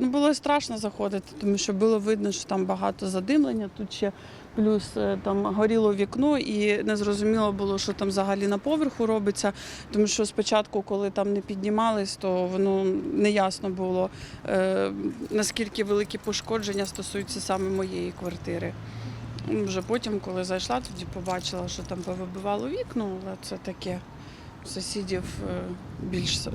Ну, було страшно заходити, тому що було видно, що там багато задимлення. Тут ще плюс е, там горіло вікно, і не зрозуміло було, що там взагалі на поверху робиться. Тому що спочатку, коли там не піднімались, то воно неясно було, е, наскільки великі пошкодження стосуються саме моєї квартири. Вже потім, коли зайшла, тоді побачила, що там повибивало вікна, але це таке. Сусідів е, більш е,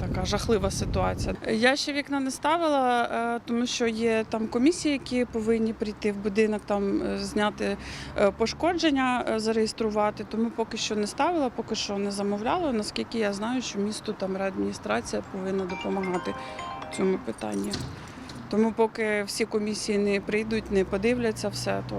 така жахлива ситуація. Я ще вікна не ставила, е, тому що є там комісії, які повинні прийти в будинок, там зняти пошкодження, зареєструвати. Тому поки що не ставила, поки що не замовляла. Наскільки я знаю, що місту там реадміністрація повинна допомагати цьому питанні. Тому поки всі комісії не прийдуть, не подивляться все, то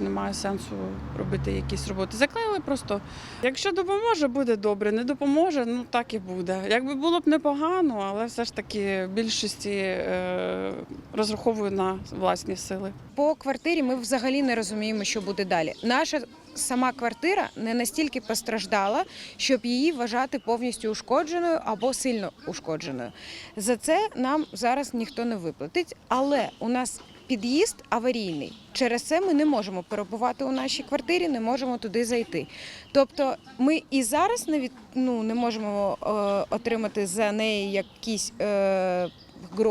немає сенсу робити якісь роботи. Заклеїли просто. Якщо допоможе, буде добре. Не допоможе, ну так і буде. Якби було б непогано, але все ж таки більшості е, розраховую на власні сили. По квартирі ми взагалі не розуміємо, що буде далі. Наша сама квартира не настільки постраждала, щоб її вважати повністю ушкодженою або сильно ушкодженою. За це нам зараз ніхто не виплатить, але у нас під'їзд аварійний. Через це ми не можемо перебувати у нашій квартирі, не можемо туди зайти. Тобто, ми і зараз не від, ну, не можемо е, отримати за неї якісь. Е,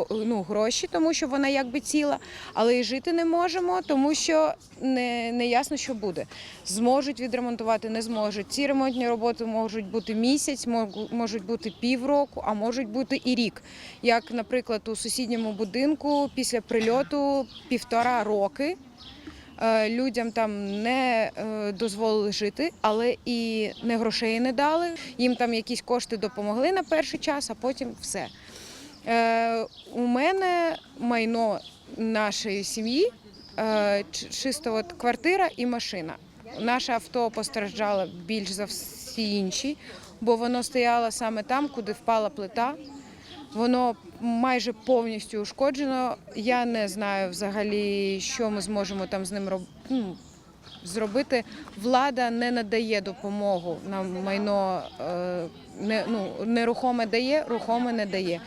ну, гроші, тому що вона якби ціла, але і жити не можемо, тому що не, не ясно, що буде. Зможуть відремонтувати, не зможуть. Ці ремонтні роботи можуть бути місяць, можуть бути півроку, а можуть бути і рік. Як, наприклад, у сусідньому будинку після прильоту півтора роки. Е, Людям там не е, дозволили жити, але і не грошей не дали. Їм там якісь кошти допомогли на перший час, а потім все. Е, у мене майно нашої сім'ї е, чисто от квартира і машина. Наше авто постраждало більш за всі інші, бо воно стояло саме там, куди впала плита. Воно майже повністю ушкоджено. Я не знаю взагалі, що ми зможемо там з ним роб... ну, зробити. Влада не надає допомогу на майно е, не, ну, нерухоме дає, рухоме не дає.